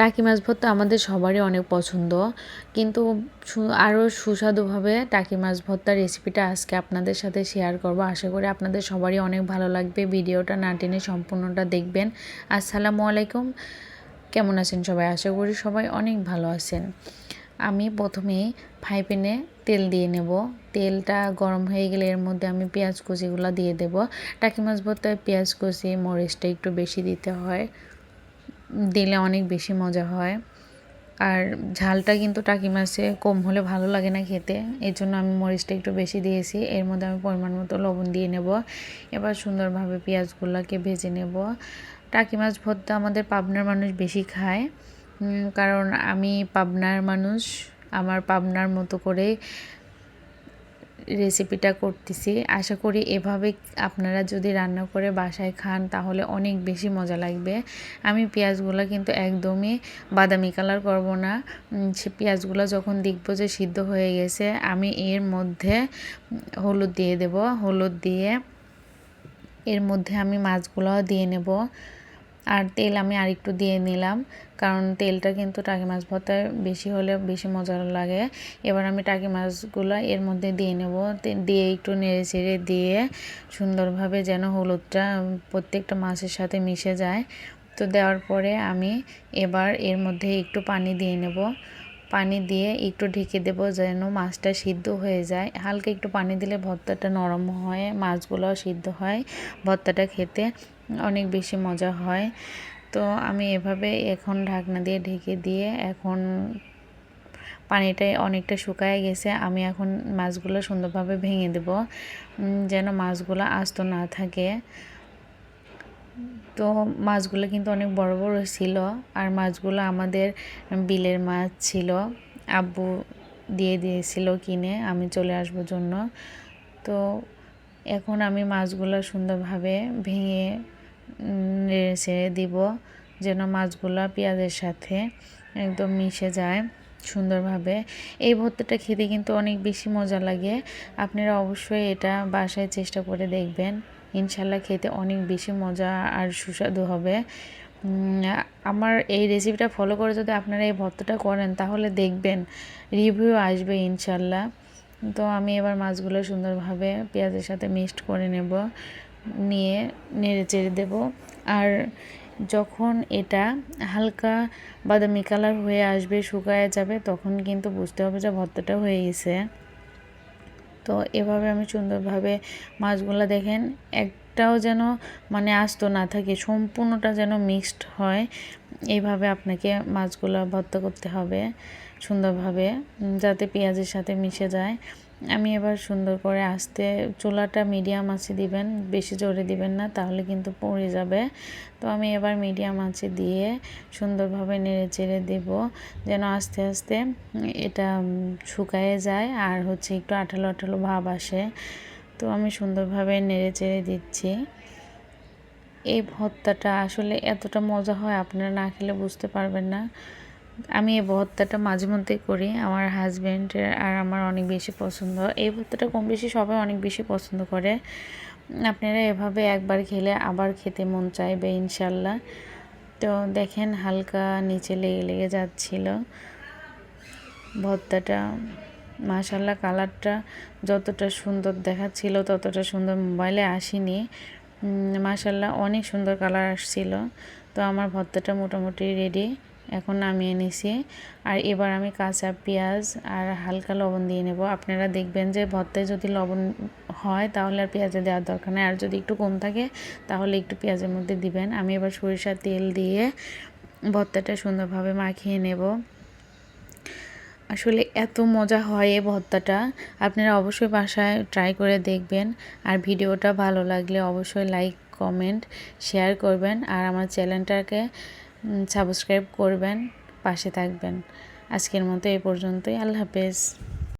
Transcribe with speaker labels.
Speaker 1: টাকি মাছ ভর্তা আমাদের সবারই অনেক পছন্দ। কিন্তু আরও সুস্বাদুভাবে টাকি মাছ ভর্তার রেসিপিটা আজকে আপনাদের সাথে শেয়ার করব। আশা করি আপনাদের সবারই অনেক ভালো লাগবে। ভিডিওটা না টেনে সম্পূর্ণটা দেখবেন। আসসালামু আলাইকুম। কেমন আছেন সবাই? আশা করি সবাই অনেক ভালো আছেন। আমি প্রথমে ফ্রাই প্যানে তেল দিয়ে নেব। তেলটা গরম হয়ে গেলে এর মধ্যে আমি পেঁয়াজ কুচিগুলো দিয়ে দেব। টাকি মাছ ভর্তায় পেঁয়াজ কুচি, মরিচটা একটু বেশি দিতে হয়। দিলে অনেক বেশি মজা হয়। আর ঝালটা কিন্তু টাকি মাছে কম হলে ভালো লাগে না খেতে। এর জন্য আমি মরিচটা একটু বেশি দিয়েছি। এর মধ্যে আমি পরিমাণ মতো লবণ দিয়ে নেব। এবার সুন্দরভাবে পেঁয়াজগুলোকে ভেজে নেব। টাকি মাছ ভর্তা আমাদের পাবনার মানুষ বেশি খায়। কারণ আমি পাবনার মানুষ। আমার পাবনার মতো করে রেসিপিটা করতেছি। আশা করি এভাবে আপনারা যদি রান্না করে বাসায় খান, তাহলে অনেক বেশি মজা লাগবে। আমি পেঁয়াজগুলো কিন্তু একদমই বাদামি কালার করব না। সে পেঁয়াজগুলো যখন দেখব যে সিদ্ধ হয়ে গেছে, আমি এর মধ্যে হলুদ দিয়ে দেব। হলুদ দিয়ে এর মধ্যে আমি মাছগুলো দিয়ে নেব। আর তেল আমি আরেকটু দিয়ে নিলাম, কারণ তেলটা কিন্তু টাকি মাছ ভর্তায় বেশি হলে বেশি মজার লাগে। এবার আমি টাকি মাছগুলো এর মধ্যে দিয়ে নেব দিয়ে একটু নেড়ে চেড়ে দিয়ে সুন্দরভাবে যেন হলুদটা প্রত্যেকটা মাছের সাথে মিশে যায়। তো দেওয়ার পরে আমি এবার এর মধ্যে একটু পানি দিয়ে নেব। পানি দিয়ে একটু ঢেকে দেবো যেন মাছটা সিদ্ধ হয়ে যায়। হালকা একটু পানি দিলে ভর্তাটা নরম হয়, মাছগুলোও সিদ্ধ হয়, ভর্তাটা খেতে অনেক বেশি মজা হয়। তো আমি এভাবে এখন ঢাকনা দিয়ে ঢেকে দিয়ে এখন পানিটা অনেকটা শুকায় গেছে, আমি এখন মাছগুলো সুন্দরভাবে ভেঙে দেব যেন মাছগুলো আস্ত না থাকে। তো মাছগুলো কিন্তু অনেক বড় বড় ছিল আর মাছগুলো আমাদের বিলের মাছ ছিল। আব্বু দিয়ে দিয়েছিল কিনে, আমি চলে আসব জন্য। তো এখন আমি মাছগুলো সুন্দরভাবে ভেঙে ছেড়ে দিব যেন মাছগুলো পেঁয়াজের সাথে একদম মিশে যায় সুন্দরভাবে। এই ভর্তাটা খেতে কিন্তু অনেক বেশি মজা লাগে। আপনারা অবশ্যই এটা বাসায় চেষ্টা করে দেখবেন। ইনশাল্লাহ খেতে অনেক বেশি মজা আর সুস্বাদু হবে। আমার এই রেসিপিটা ফলো করে যদি আপনারা এই ভর্তাটা করেন, তাহলে দেখবেন রিভিউ আসবে ইনশাল্লাহ। তো আমি এবার মাছগুলো সুন্দরভাবে পেঁয়াজের সাথে মিক্সড করে নেব, নিয়ে নেড়ে চেড়ে দেবো। আর যখন এটা হালকা বাদামি কালার হয়ে আসবে, শুকায় যাবে, তখন কিন্তু বুঝতে হবে যে ভর্তাটা হয়ে গেছে। তো এভাবে আমি সুন্দরভাবে মাছগুলো দেখেন, একটাও যেন মানে আস্ত না থাকে, সম্পূর্ণটা যেন মিক্সড হয়। এইভাবে আপনাকে মাছগুলো ভর্তা করতে হবে সুন্দরভাবে যাতে পেঁয়াজের সাথে মিশে যায়। আমি এবার সুন্দর করে আস্তে, চুলাটা মিডিয়াম আঁচে দিবেন, বেশি জোরে দিবেন না, তাহলে কিন্তু পড়ে যাবে। তো আমি এবার মিডিয়াম আঁচে দিয়ে সুন্দরভাবে নেড়ে চেড়ে দেব, যেন আস্তে আস্তে এটা শুকায়ে যায়, আর হচ্ছে একটু আঠালো আঠালো ভাব আসে। তো আমি সুন্দরভাবে নেড়ে চেড়ে দিচ্ছি। এই ভর্তাটা আসলে এতটা মজা হয়, আপনারা না খেলে বুঝতে পারবেন না। আমি এই ভর্তাটা মাঝে মধ্যে করি। আমার হাজব্যান্ডের আর আমার অনেক বেশি পছন্দ। এই ভর্তাটা কম বেশি সবাই অনেক বেশি পছন্দ করে। আপনারা এভাবে একবার খেলে আবার খেতে মন চাইবে ইনশাল্লাহ। তো দেখেন হালকা নিচে লেগে লেগে যাচ্ছিল। ভর্তাটা মাশাল্লাহ কালারটা যতটা সুন্দর দেখাচ্ছিল ততটা সুন্দর মোবাইলে আসেনি। মাশাল্লাহ অনেক সুন্দর কালার আসছিল। তো আমার ভর্তাটা মোটামুটি রেডি এখন নামিয়ে নিছি। আর এবার আমি কাঁচা পেঁয়াজ আর হালকা লবণ দিয়ে নেব। আপনারা দেখবেন যে ভর্তায় যদি লবণ হয় তাহলে আর পেঁয়াজে দেওয়ার দরকার নেই। আর যদি একটু কম থাকে তাহলে একটু পেঁয়াজের মধ্যে দিবেন। আমি এবার সরিষার তেল দিয়ে ভর্তাটা সুন্দরভাবে মাখিয়ে নেব। আসলে এত মজা হয় এই ভর্তাটা। আপনারা অবশ্যই বাসায় ট্রাই করে দেখবেন। আর ভিডিওটা ভালো লাগলে অবশ্যই লাইক, কমেন্ট, শেয়ার করবেন। আর আমার চ্যানেলটাকে সাবস্ক্রাইব করবেন পাশে থাকবেন। আজকের মতো এ পর্যন্তই। আল্লাহ হাফেজ।